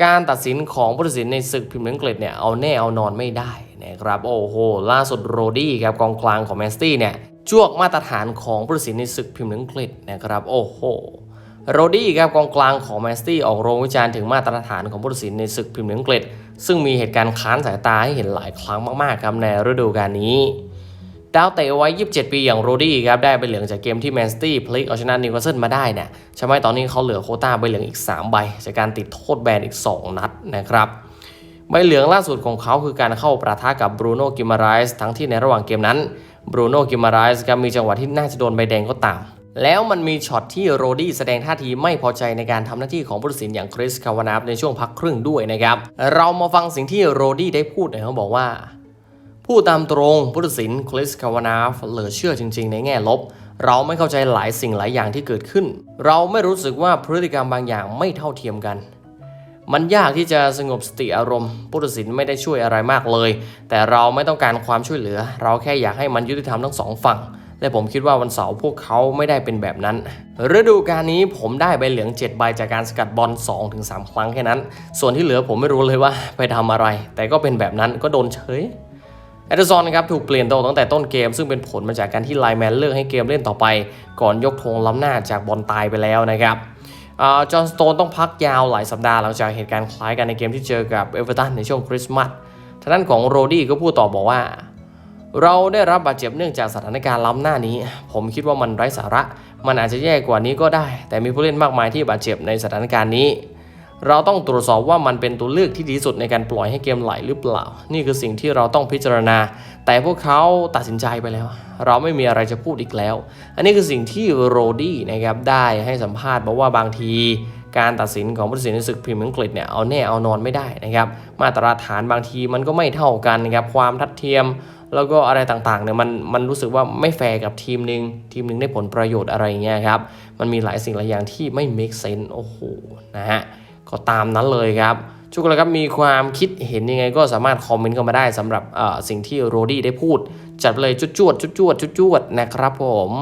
การตัดสินของผู้ตัดสินในศึกพรีเมียร์อังกฤษเนี่ยเอาแน่เอานอนไม่ได้นะครับโอ้โหล่าสุดโรดี้ครับกองกลางของแมนซิตี้เนี่ยจวกมาตรฐานของผู้ตัดสินในศึกพรีเมียร์อังกฤษนะครับโอ้โหโรดี้ครับกองกลางของแมนซิตี้ออกโรงวิจารณ์ถึงมาตรฐานของผู้ตัดสินในศึกพรีเมียร์อังกฤษ ซึ่งมีเหตุการณ์ค้านสายตาให้เห็นหลายครั้งมากๆครับในฤดูกาลนี้ ดาวเตะไวัย27 ปีอย่างโรดี้ครับได้ใบเหลืองจากเกมที่แมนซิตี้พลิกเอาชนะนิวคาสเซิลมาได้เนี่ยทำให้ตอนนี้เขาเหลือโคต้าใบเหลืองอีก 3 ใบ จากการติดโทษแบนอีก 2 นัดนะครับใบเหลืองล่าสุดของเขาคือการเข้าประทะกับบรูโน่กิมาไรส์ทั้งที่ในระหว่างเกมนั้นบรูโน่กิมาไรส์ครับมีจังหวะที่น่าจะโดนใบแดงก็ตาม แล้วมันมีช็อตที่โรดี้แสดงท่าทีไม่พอใจในการทำหน้าที่ของผู้ตัดสินอย่างคริสคาวานาฟในช่วงพักครึ่งด้วยนะครับเรามาฟังสิ่งที่โรดี้ได้พูดหน่อยเขาบอกว่า พูดตามตรงผู้ตัดสินคริสคาวานาฟเหลือเชื่อจริง ๆ ในแง่ลบ เราไม่เข้าใจหลายสิ่งหลายอย่างที่เกิดขึ้น เราไม่รู้สึกว่าพฤติกรรมบางอย่างไม่เท่าเทียมกัน มันยากที่จะสงบสติอารมณ์ผู้ตัดสินไม่ได้ช่วยอะไรมากเลย แต่เราไม่ต้องการความช่วยเหลือ เราแค่อยากให้มันยุติธรรมทั้งสองฝั่งและผมคิดว่าวันเสาร์พวกเขาไม่ได้เป็นแบบนั้น ฤดูกาลนี้ผมได้ใบเหลือง 7 ใบจากการสกัดบอล 2-3 ครั้งแค่นั้น ส่วนที่เหลือผมไม่รู้เลยว่าไปทำอะไร แต่ก็เป็นแบบนั้นก็โดนเฉย แอดเดอร์ซอนนะครับถูกเปลี่ยนตัวตั้งแต่ต้นเกม ซึ่งเป็นผลมาจากการที่ไลแมนเลือกให้เกมเล่นต่อไป ก่อนยกธงล้ำหน้าจากบอลตายไปแล้วนะครับจอห์นสโตนต้องพักยาวหลายสัปดาห์หลังจากเหตุการณ์คล้ายกันในเกมที่เจอกับเอเวอร์ตันในช่วงคริสต์มาสทางด้านของโรดี้ก็พูดต่อบอกว่า เราได้รับบาดเจ็บเนื่องจากสถานการณ์ล้ำหน้านี้ ผมคิดว่ามันไร้สาระ มันอาจจะแย่กว่านี้ก็ได้ แต่มีผู้เล่นมากมายที่บาดเจ็บในสถานการณ์นี้ เราต้องตรวจสอบว่ามันเป็นตัวเลือกที่ดีสุดในการปล่อยให้เกมไหลหรือเปล่า นี่คือสิ่งที่เราต้องพิจารณา แต่พวกเขาตัดสินใจไปแล้ว เราไม่มีอะไรจะพูดอีกแล้ว อันนี้คือสิ่งที่โรดี้นะครับได้ให้สัมภาษณ์บอกว่าบางที การตัดสินของผู้ตัดสินในศึกพรีเมียร์อังกฤษเนี่ยเอาแน่เอานอนไม่ได้นะครับ มาตรฐานบางทีมันก็ไม่เท่ากันนะครับความทัดเทียมแล้วก็อะไรต่างๆเนี่ยมันมันรู้สึกว่าไม่แฟร์กับทีมหนึ่งทีมหนึ่งได้ผลประโยชน์อะไรเงี้ยครับมันมีหลายสิ่งหลายอย่างที่ไม่ make sense โอ้โหนะฮะ ก็ตามนั้นเลยครับ ทุกคนครับมีความคิดเห็นยังไงก็สามารถคอมเมนต์เข้ามาได้สำหรับสิ่งที่โรดี้ได้พูด จัดไปเลยจุดจวดจุดจวดจุดจวดนะครับผม